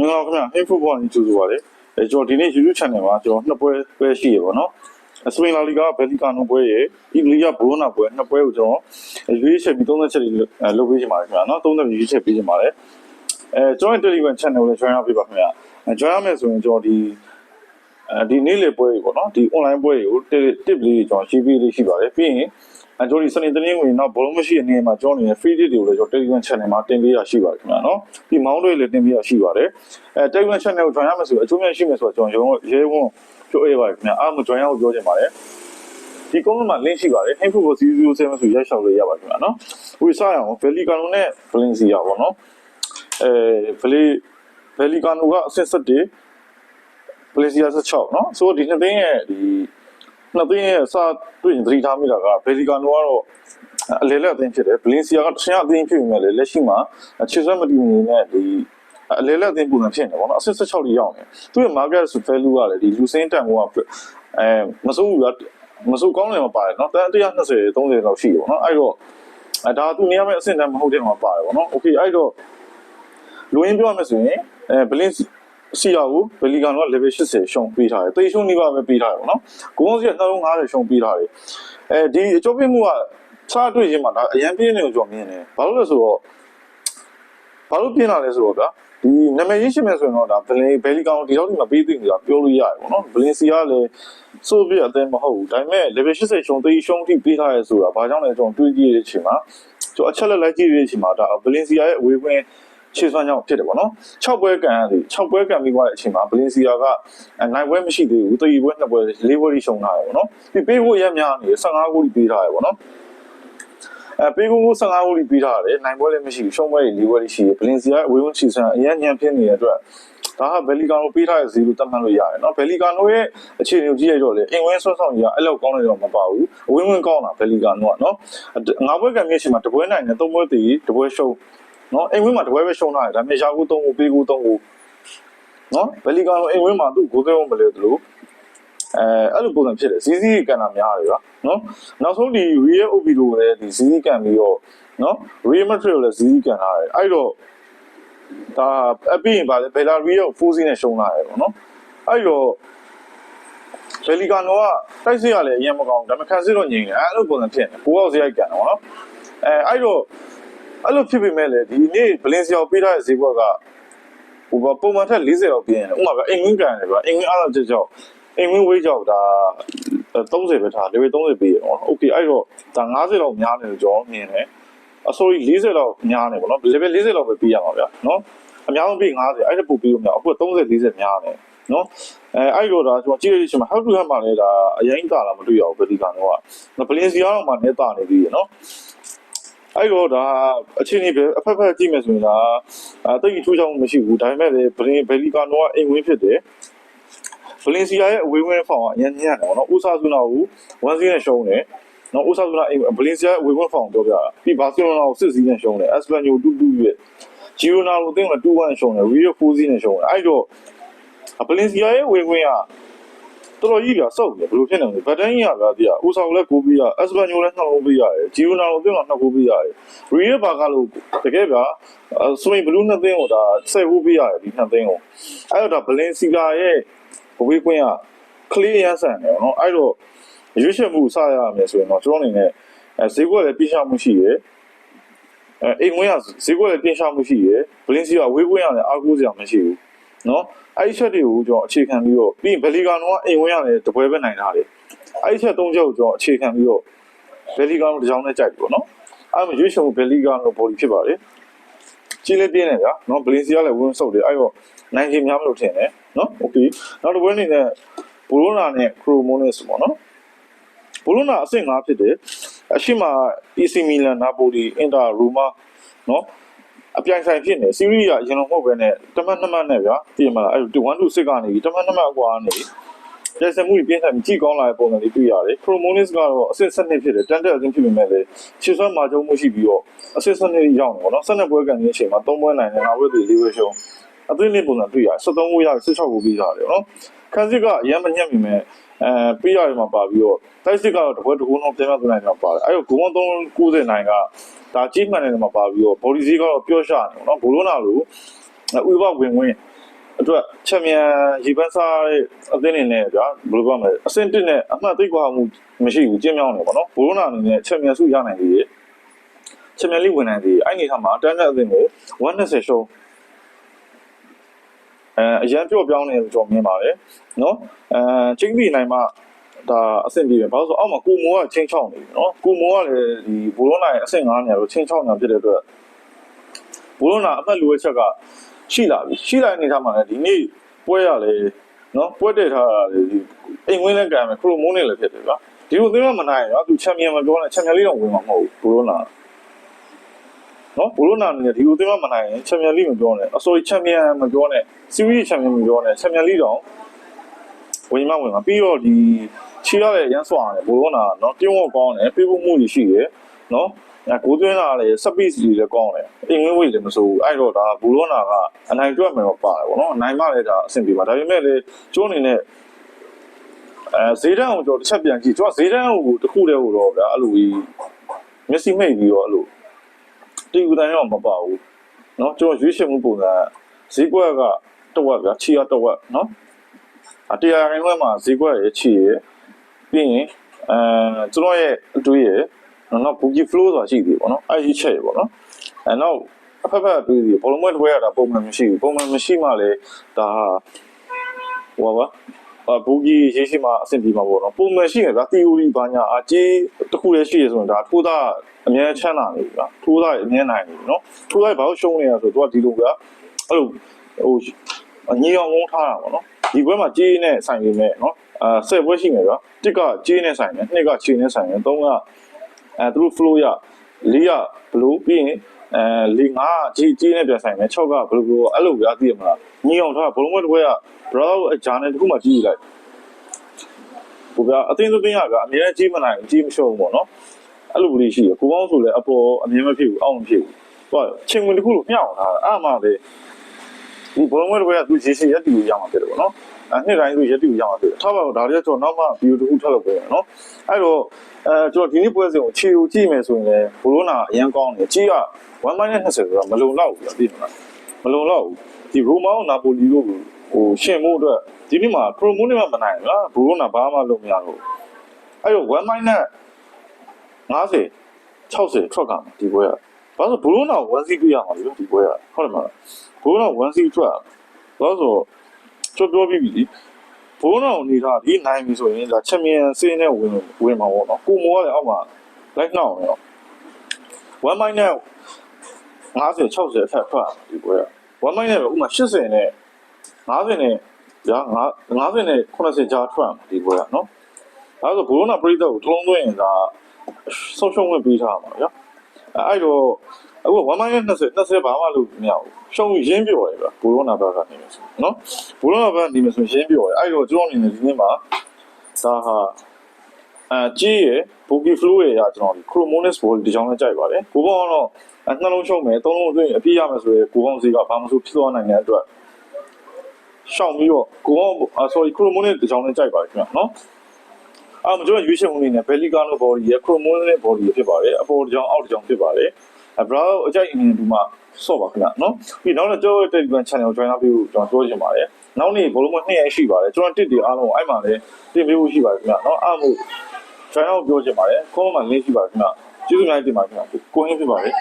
မင်္ဂလာပါခင်ဗျာ Info Point ကြိုဆိုပါရစေအဲကျွန်တော်ဒီနေ့ YouTube channel မှာကျွန်တော်နှစ်ပွဲပွဲရှိရပါတော့စပိန်လာလီဂါဘယ်လီကာနိုပွဲရဲ့အီတလီကဘရိုနာပွဲနှစ်ပွဲကိုကျွန်တော်ရွေးချက်ပြီး30ချက်လေးလုပ်ပေးချင်ပါတယ်ခင်ဗျာနော်30ရွေးချက်ပေးချင်ပါတယ်အဲကျွန်တော် Telegram channel ကိုလည်း join လုပ်ပေးပါခင်ဗျာ join ရမယ်ဆိုရင်ကျွန်တော်ဒီအဲဒီနေ့လေပွဲတွေပေါ့နော်ဒီ online ပွဲတွေကို tip လေးကျွန်တော်ရှင်းပေးလေးရှိပါတယ်ပြီးရင် အကျွန်တော်ဒီစနေတနင်္ဂနွေနောက်ဘောလုံးမရှိတဲ့နေ့မှာကျွန်တော်နေတဲ့ free tip တွေကိုလည်းကျွန်တော် Telegram channel မှာတင်ပေးရရှိပါတယ်ခင်ဗျာနော်ဒီ mount တွေလည်းတင်ပေးရရှိပါတယ်အဲ Telegram channel ကို join ရမယ်ဆိုအကျိုးများရှိမယ်ဆိုတော့ကျွန်တော်ရဲဝန်းပြောရပါတယ်ခင်ဗျာအားမ join ရအောင်ပြောချင်ပါတယ်ဒီကုန်းမှာ link ရှိပါတယ် info ကို007ဆိုရိုက်ရှောက်လို့ရပါခင်ဗျာနော်ဝေစားရအောင် Valley Cano နဲ့ Valencia ပေါ့နော်အဲ Valley Valley Cano ကအဆင့်7 Valencia 16เนาะဆိုတော့ဒီနှစ်သိန်းရဲ့ဒီ နှစ်သိန်းရဲ့စတွေ့ရင်သတိထားမိတာက Valley Cano ကတော့အလဲလက်အသိန်းဖြစ်တယ် Valencia ကတခြားအသိန်းဖြစ်နေတယ်လက်ရှိမှာခြေစွမ်းမတည်နေနဲ့ဒီအလဲလက်အသိန်းပုံစံဖြစ်နေတယ်ပေါ့နော်အဆင့်16တိရောက်နေသူ့ရဲ့ market value ကလည်းဒီလူစင်းတန်ကအဲမစိုးဘူးကမစိုးကောင်းတယ်မပါတယ်เนาะတန်120 30လောက်ရှိတယ်ပေါ့နော်အဲ့တော့အဲဒါသူနေရာမဲ့အဆင့်တန်းမဟုတ်တဲ့မှာပါတယ်ပေါ့နော် okay အဲ့တော့လူရင်းပြောရမယ်ဆိုရင်အဲ Valencia စီယာကိုဘယ်လီကန်တော့ level 80ရှုံပေးထားတယ်တေရှုံနေပါပဲပေးထားတယ်ပေါ့နော်ကိုကုန်းစီက250ရှုံပေးထားတယ်အဲဒီအကျိုးပေးမှုကစားတွေ့ချင်းမှာဒါအရန်ပြင်းနေကိုကြော်မြင်တယ်ဘာလို့လဲဆိုတော့ဘာလို့ပြင်းလာလဲဆိုတော့ဗျာဒီနာမည်ရေးရှိမယ်ဆိုရင်တော့ဒါဘလင်ဘယ်လီကောင်ဒီတော့ဒီမှာပေးသိနေတာပြောလို့ရတယ်ပေါ့နော်ဘလင်စီကလည်းဆိုပြအသင်းမဟုတ်ဘူးဒါပေမဲ့ level 80ရှုံသေးရှုံထိပေးထားရဲဆိုတာဘာကြောင့်လဲကျွန်တော်တွေးကြည့်ရတဲ့အချိန်မှာကျွန်တော်အချက်လက်လိုက်ကြည့်ရတဲ့အချိန်မှာဒါဘလင်စီယာရဲ့အဝေးခွင်း ခြေစွမ်းကြောင့်ဖြစ်တယ်ပေါ့နော်6ပွဲကန်ရတယ်6ပွဲကန်ပြီးသွားတဲ့အချိန်မှာဘလင်စီယာကနိုင်ပွဲမရှိသေးဘူးတရီပွဲ2ပွဲ၄ပွဲရှုံထားတယ်ပေါ့နော်ပြီးပေးဖို့ရမ်းများနေ15ဂိုးပေးထားတယ်ပေါ့နော်အဲပေးဖို့15ဂိုးပေးထားတယ်နိုင်ပွဲလည်းမရှိဘူးရှုံးပွဲတွေ၄ပွဲရှိတယ်ဘလင်စီယာအဝေးဝင်ခြေစွမ်းအရင်ညံဖြစ်နေတဲ့အတွက်ဒါကဘယ်လီကာနိုပေးထားတဲ့ဇီရိုတတ်မှတ်လို့ရတယ်နော်ဘယ်လီကာနိုရဲ့အခြေအနေကိုကြည့်ရတော့လေအင်ဝင်းဆွတ်ဆောင်ကြီးကအဲ့လောက်ကောင်းနေတော့မပါဘူးအဝင်းဝင်ကောင်းတာဘယ်လီကာနိုကနော်ငါးပွဲကန်မြေရှိမှာတပွဲနိုင်တယ်သုံးပွဲတည်တပွဲရှုံး နော်အိမ်ဝင်းမှာတပွဲပဲရှုံးထားတယ်ဒါပေမဲ့ရာကူ3ခုပေးကူ3ခုနော်ဘယ်လီကန်လိုအိမ်ဝင်းမှာသူ့ဂိုးသေးမလဲသလိုအဲအဲ့လိုပုံစံဖြစ်တယ်စီစီကန်တာများတယ်ကွာနော်နောက်ဆုံးဒီ real ob လို့လည်းဒီစီစီကန်ပြီးတော့နော် real material လည်းစီစီကန်ထားတယ်အဲ့တော့ဒါအပြင်ပါလေဘယ်လာ real 4စီနဲ့ရှုံးလာတယ်ပေါ့နော်အဲ့တော့ဘယ်လီကန်လိုကတိုက်စစ်ရလည်းအရင်မကောင်းဒါပေမဲ့ခံစစ်တော့ငြိမ်တယ်အဲ့လိုပုံစံဖြစ်နေကိုယ်အောင်စရိုက်ကန်တော့နော်အဲအဲ့တော့ အဲ့လိုဖြစ်ပေမဲ့လေဒီနေ့ဘလင်စီယောပေးထားတဲ့ဈေးကွက်ကဟိုပုံမှန်ထက်40လောက်ပြင်းတယ်ဥပမာကအိမ်ဝင်းကန်တယ်ဗျာအိမ်ဝင်းအားလောက်ချက်ကြောက်အိမ်ဝင်းဝေးကြောက်ဒါ30ပဲထား level 30ပေးရအောင်โอเคအဲ့တော့ဒါ90လောက်များတယ်လို့ကျွန်တော်မြင်တယ်အ sorry 40လောက်များတယ်ဗောနော် level 40လောက်ပဲပေးရမှာဗျာနော်အများဆုံးပေး90အဲ့ဒါပို့ပေးလို့မရအခု30 40များတယ်နော်အဲအဲ့တော့ဒါကျွန်တော်ကြည့်ရတဲ့အချိန်မှာ how to have မှာလဲဒါအရင်တာလာမတွေ့ရဘူးဗလီကန်တော့ကဘလင်စီယာတော့မှနေတာနေပြီနော် အဲ့တော့ဒါအချင်းကြီးပဲအဖက်ဖက်ကြည့်မယ်ဆိုရင်ဒါအတိတ်ထူးခြားမှုမရှိဘူးဒါပေမဲ့လေဘလင်ဘယ်လီကာနိုကအိမ်ဝင်းဖြစ်တယ်ဗလင်စီယာရဲ့အဝေးဝင်းဖောင်ကအရင်ညံ့တယ်နော်ဥစားစုနာကို1စီးနဲ့ရှုံးတယ်နော်ဥစားစုနာအိမ်ဗလင်စီယာရဲ့အဝေးဝင်းဖောင်ပြောပြတာပြီးဘာစီလိုနာကို6စီးနဲ့ရှုံးတယ်အက်စပန်ညို2-2ရဲ့ဂျီရိုနာကိုအသင်းက2-1ရှုံးတယ်ရီယို4စီးနဲ့ရှုံးတယ်အဲ့တော့ဗလင်စီယာရဲ့ဝေးဝင်းက တော်တော်ကြီးကစောက်တယ်ဘယ်လိုဖြစ်နေလဲဗတ်တန်းကြီးကဗျာဒီကဥဆောင်လည်းကိုးပေးရအက်စပန်ညိုလည်းနှောက်လုံးပေးရတယ်ဂျီရိုနာကိုအသင်းကနှောက်ကိုးပေးရတယ်ရီယိုဘာကလို့တကယ်ဗျာစပိန်ဘလူးနှစ်သင်းကိုဒါဆက်ကိုးပေးရတယ်ဒီနှစ်သင်းကိုအဲ့တော့ဒါဗလင်စီယာရဲ့ဝေးကွင်းကကလေးရန်ဆန်တယ်နော်အဲ့တော့ရွေးချယ်မှုစရရမယ်ဆိုရင်တော့ကျွန်တော်အနေနဲ့အဲဈေးကွက်လည်းပြည့်စုံမှုရှိရယ်အဲအိမ်ဝင်ရဈေးကွက်လည်းပြည့်စုံမှုရှိရယ်ဘလင်းစီကဝေးကွင်းရလည်းအားကိုးစရာမရှိဘူး နော်အဲ့ဒီချက်တွေကိုကျွန်တော်အခြေခံပြီးတော့ပြီးရင်ဘလီကန်တော့အိမ်ဝင်ရလည်းတပွဲပဲနိုင်တာလေအဲ့ဒီချက်၃ချက်ကိုကျွန်တော်အခြေခံပြီးတော့ဘလီကန်တို့တစ်ကြောင်းနဲ့ကြိုက်ပြီပေါ့နော်အဲ့မှာရွေးချယ်မှုဘလီကန်တို့ဘော်ဒီဖြစ်ပါလေကြီးလေးပြင်းနေဗျာနော်ဘလင်းစီကလည်းဝင်းဆုပ်တယ်အဲ့တော့နိုင်ကြီးများမလို့ထင်တယ်နော်โอเคနောက်တစ်ပွဲအနေနဲ့ဘူရိုနာနဲ့ခရိုမိုနစ်ပေါ့နော်ဘူရိုနာအဆင့်5ဖြစ်တယ်အရှိမ AC Milan Napoli Inter Roma နော် အပြိုင်ဆိုင်ဖြစ်နေစီးရီးကအရင်တော့မဟုတ်ပဲနဲ့တမတ်နှစ်မတ်နဲ့ဗျာတည်မလားအဲ့1 2 6ကနေပြီးတမတ်နှစ်မတ်အကွာကနေရက်စမှုပြင်းထန်ကြည့်ကောင်းလာတဲ့ပုံစံလေးတွေ့ရတယ်။ Chromonis ကတော့အဆင့်7ဖြစ်တယ်တန်တက်အချင်းဖြစ်ပေမဲ့လည်းခြေစွမ်းမာချုံမှုရှိပြီးတော့အဆင့်7ရောက်နေပေါ့နော်။7ပွဲကန်တဲ့အချိန်မှာ3ပွဲနိုင်တယ်၅ပွဲသေး၄ပွဲရှုံးအသွင်းလေးပုံစံတွေ့ရတယ်73ကိုရ16ကိုပြီးထားတယ်နော် ခန်းစစ်ကအရင်မညက်မိမဲ့အဲပြီးရတယ်မှာပါပြီးတော့တိုက်စစ်ကတော့တပွဲတစ်ခုလုံးပြန်ပြန်သွင်းနိုင်တာပါတယ်အဲ့တော့ဂုံ390နိုင်ကဒါကြီးမှန်တယ်မှာပါပြီးတော့ body ဈေးကတော့ပျော့ရှာနေပေါ့နော်ဘိုလိုနာလိုဥပဝင်ဝင်အတွက်ချက်မြန်ရေပန်းစားတဲ့အသင်းနေနဲ့ဗျာဘယ်လိုပြောမလဲအဆင့်တစ်နဲ့အမှတ်သိကွာမှုမရှိဘူးကျင်းမြောင်းနေပေါ့နော်ဘိုရိုနာအနေနဲ့ချက်မြန်စုရနိုင်သေးတယ်ချက်မြန်လေးဝင်နိုင်သေးတယ်အဲ့ဒီထားမှာတန်းတဲ့အသင်းကို120ရှုံး အဲအရန်ပြော့ပြောင်းနေလို့ကျွန်တော်မြင်ပါတယ်နော်အဲချင်းပြီးနိုင်မှဒါအဆင့်ပြေပဲဘာလို့ဆိုအောက်မှာကိုမိုးကချင်းချောင်းနေပြီနော်ကိုမိုးကလည်းဒီဘိုရိုနာရဲ့အဆင့်9နေရာလို့ချင်းချောင်းနေဖြစ်တဲ့အတွက်ဘိုးလုံးနာအမှတ်လိုအပ်ချက်ကရှိလာပြီရှိလာတဲ့အနေထားမှာလည်းဒီနေ့ပွဲရလေနော်ပွဲတက်ထားတာလေဒီအိမ်ဝင်းလည်းကံမယ်ခရိုမုန်းနဲ့လည်းဖြစ်တယ်ကွာဒီလိုသင်းမနိုင်ရောသူချန်ပီယံမပြောနဲ့ချန်ပီယံလိတော့ဝင်မှာမဟုတ်ဘူးဘိုးလုံးနာ နော်ဘိုးလုံးနာအနေနဲ့ဒီလိုသင်းမနိုင်ရင်ချန်ပီယံလိမပြောနဲ့အစိုးရချန်ပီယံမပြောနဲ့စီးရီးချန်ပီယံမပြောနဲ့ချန်ပီယံလိတော့ဝင်မှာဝင်မှာပြီးတော့ဒီချီရတဲ့ရန်ဆွာတယ်ဘိုးလုံးနာနော်တင်းဝတ်ကောင်းတယ်ပြေးဖို့မှုကြီးရှိတယ်နော်အဲကိုသွင်းလာလေစပစ်စီလည်းကောင်းတယ်အင်ဝင်းဝေးလည်းမစိုးဘူးအဲ့တော့ဒါဘူလောနာကအနိုင်တွက်မယ်တော့ပါတယ်ဗောနော်အနိုင်မလည်းဒါအဆင်ပြေပါဒါပေမဲ့လေကျိုးအနေနဲ့အဲဈေးတန်းကိုကျွန်တော်တစ်ချက်ပြန်ကြည့်ကျွန်တော်ဈေးတန်းကိုတစ်ခုတည်းဟိုတော့ဗျာအဲ့လိုကြီးမျက်စိမိတ်ပြီးတော့အဲ့လို တီယူတိုင်းတော့မပါဘူးနော်ကျွန်တော်ရွေးချယ်မှုပုံစံဈေးကွက်ကတဝက်ဗျာချီရတဝက်နော်အတရားရင်းခွဲမှာဈေးကွက်ရဲ့ချီရပြီးရင်အဲကျွန်တော်ရဲ့အတွေးရဲ့နော် boogie flow ဆိုတာရှိသေးတယ်ပေါ့နော်အဲ့ဒီချက်ရပေါ့နော်အဲနောက်အဖက်ဖက်တွေးသေးတယ်ဘောလုံးပွဲတွေရတာပုံမှန်မရှိဘူးပုံမှန်မရှိမှလည်းဒါဟိုပါအာဘူဂီရေးရှိမှအဆင်ပြေမှာပေါ့နော်ပုံမှန်ရှိရင်ဒါ theory ဘာညာအကြီးတစ်ခုလည်းရှိရဆိုရင်ဒါထိုးသား အများချမ်းသာနေပြီဗျာထိုးသားအများနိုင်နေပြီနော်ထိုးသားဘာလို့ရှုံးနေရဆိုတော့သူကဒီလိုကအဲ့လိုဟိုညီအောင်ဝုန်းထားတာပေါ့နော်ဒီဘွဲမှာကြီးနဲ့ဆိုင်နေမဲ့နော်အာဆယ်ဘွဲရှိနေဗျာတစ်ကကြီးနဲ့ဆိုင်တယ်နှစ်ကချီနဲ့ဆိုင်တယ်သုံးကအဲသူတို့ flow ရလေးရဘလို့ပြီးရင်အဲလေးငါကြီးကြီးနဲ့ပြန်ဆိုင်မယ်6ကဘလို့ဘလို့အဲ့လိုပြသိရမလားညီအောင်ထားဘလုံးဝဲတစ်ခွဲက brother အဂျာနဲ့တခုမှကြီးလိုက်ဟိုကအတင်းသင်းရကအများကြီးမနိုင်ကြီးမရှုံးပေါ့နော် အဲ့လိုလေးရှိရကိုကောင်းဆိုလည်းအပေါ်အမြင်မဖြစ်ဘူးအောက်မဖြစ်ဘူးဟုတ်ချင်းဝင်တစ်ခုလို့မျှအောင်ထားတာအဲ့မှလေဒီဘလုံးဝဲတစ်ခွဲကသူရေရှည်ရက်တူရမှာဖြစ်တယ်ပေါ့နော်အဲ့နှစ်တိုင်းသူရက်တူရမှာဖြစ်တယ်ထားပါတော့ဒါလေးကကျွန်တော်နောက်မှဗီဒီယိုတစ်ခုထပ်လုပ်ပေးမယ်နော်အဲ့တော့အဲကျွန်တော်ဒီနေ့ပွဲစဉ်ကိုခြေကိုကြည့်မယ်ဆိုရင်လည်းဘလိုနာအရန်ကောင်းတယ်ကြီးက1 minus 20ဆိုတာမလုံလောက်ဘူးပြည့်မလားမလုံလောက်ဘူးဒီရိုမာနာပိုလီတို့ဟိုရှင်မှုအတွက်ဒီနေ့မှာပရိုမိုနဲ့မှမနိုင်ဘူးလားဘလိုနာဘာမှလုပ်မရတော့အဲ့တော့1 minus 50 60ထွက်ကမှာဒီပွဲကဘာလို့ဘလိုနာ1 C ပြရမှာလဲဒီပွဲကဟုတ်တယ်မလားဘလိုနာ1 C ထွက်ဘာလို့ဆိုတော့ပြောပြီးပြီဘိုးတော်အနေထားဒီနိုင်ပြီဆိုရင်ဒါချက်မြန်စင်းနဲ့ဝင်ဝင်မှာပေါ့နော်ကိုမောကလည်းအောက်မှာလိုက်နှောင်းနေတော့1 minus 50 60အထက်ထွက်ဒီပွဲက1 minus ပဲဥမာ80နဲ့50နဲ့ကြာ50နဲ့80ကြားထွက်ဒီပွဲကနော်အဲဒါဆိုဘိုးတော်ပရိသတ်ကိုတလုံးသွင်းရင်ဒါ ဆုံးရှုံးဝင်ပေးထားမှာဗျာအဲ့တော့အခု1 minus 20 20ဘာမှလုပ်မရဘူးရှုံးရင်းပြော်ရယ်ဗျာဘိုးတော်နာဘက်ကနေမယ်ဆိုနော်ဘိုးတော်ဘက်နေမယ်ဆိုရင်ရင်းပြော်ရယ်အဲ့တော့ကျွန်တော်အနေနဲ့ဒီနေ့မှာဒါဟာအဲကြီးရယ် boogie flow ရယ်ကကျွန်တော်ဒီ chromonis ball ဒီကြောင်းနဲ့ကြိုက်ပါတယ်ကိုပေါင်းတော့အဲနှလုံးရှုံးမယ်သုံးလုံးအတွင်းအပြည့်ရမယ်ဆိုရင်ကိုပေါင်းစီကဘာမှမဆိုဖြစ်သွားနိုင်တဲ့အတွက်ရှောင်ပြီးတော့ကိုပေါင်း sorry chromonis ဒီကြောင်းနဲ့ကြိုက်ပါတယ်ခင်ဗျာနော် အာမကျွန်တော်ရွေးချယ်မှုအနေနဲ့ Bellicano body ရယ် chromonis body ရယ်ဖြစ်ပါတယ်အပေါ်တစ်ကြောင်းအောက်တစ်ကြောင်းဖြစ်ပါတယ်အဲ brow အကြိုက်အနေနဲ့ဒီမှာဆော့ပါခင်ဗျာနော်ပြီးနောက်တော့ကျွန်တော် Telegram channel ကို join လုပ်ပြီးကျွန်တော်ပြောချင်ပါတယ်နောက်နေ့ဘောလုံးမ2ရက်ရှိပါတယ်ကျွန်တော်တစ်တီအားလုံးအဲ့မှာလည်းတင်ပေးဖို့ရှိပါတယ်ခင်ဗျာနော်အားမို့ join အောင်ပြောချင်ပါတယ်ခေါင်းမှာ link ရှိပါတယ်ခင်ဗျာကျေးဇူးများတင်ပါတယ်ခင်ဗျာကိုရင်းဖြစ်ပါတယ်